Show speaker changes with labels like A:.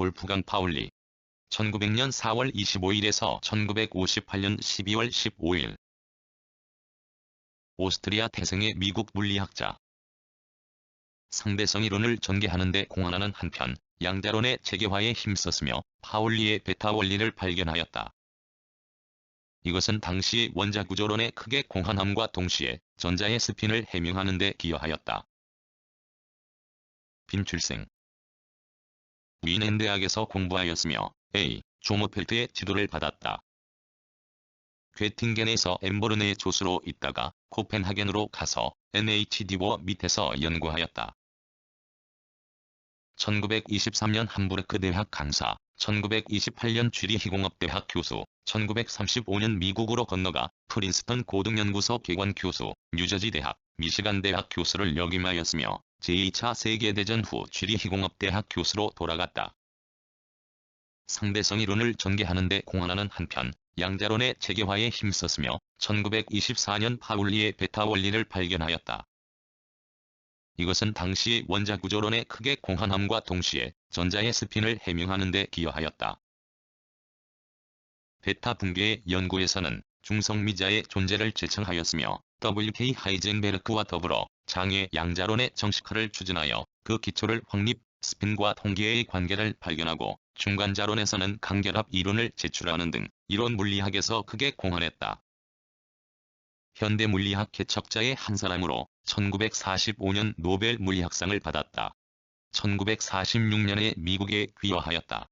A: 볼프강 파울리 1900년 4월 25일에서 1958년 12월 15일 오스트리아 태생의 미국 물리학자 상대성 이론을 전개하는 데 공헌하는 한편 양자론의 체계화에 힘썼으며 파울리의 베타 원리를 발견하였다. 이것은 당시 원자구조론의 크게 공헌함과 동시에 전자의 스핀을 해명하는 데 기여하였다. 빈출생 위넨 대학에서 공부하였으며 A. 조모펠트의 지도를 받았다. 괴팅겐에서 엠버른의 조수로 있다가 코펜하겐으로 가서 NHD워 밑에서 연구하였다. 1923년 함부르크 대학 강사, 1928년 쥐리히공업 대학 교수, 1935년 미국으로 건너가 프린스턴 고등연구소 개관 교수, 뉴저지 대학, 미시간 대학 교수를 역임하였으며 제2차 세계대전 후 쥐리히공업대학 교수로 돌아갔다. 상대성 이론을 전개하는 데 공헌하는 한편 양자론의 체계화에 힘썼으며 1924년 파울리의 베타 원리를 발견하였다. 이것은 당시 원자구조론의 크게 공헌함과 동시에 전자의 스핀을 해명하는 데 기여하였다. 베타 붕괴의 연구에서는 중성미자의 존재를 제청하였으며 W.K. 하이젠베르크와 더불어 장애 양자론의 정식화를 추진하여 그 기초를 확립, 스핀과 통계의 관계를 발견하고 중간자론에서는 간결합 이론을 제출하는 등 이론 물리학에서 크게 공헌했다. 현대 물리학 개척자의 한 사람으로 1945년 노벨 물리학상을 받았다. 1946년에 미국에 귀화하였다.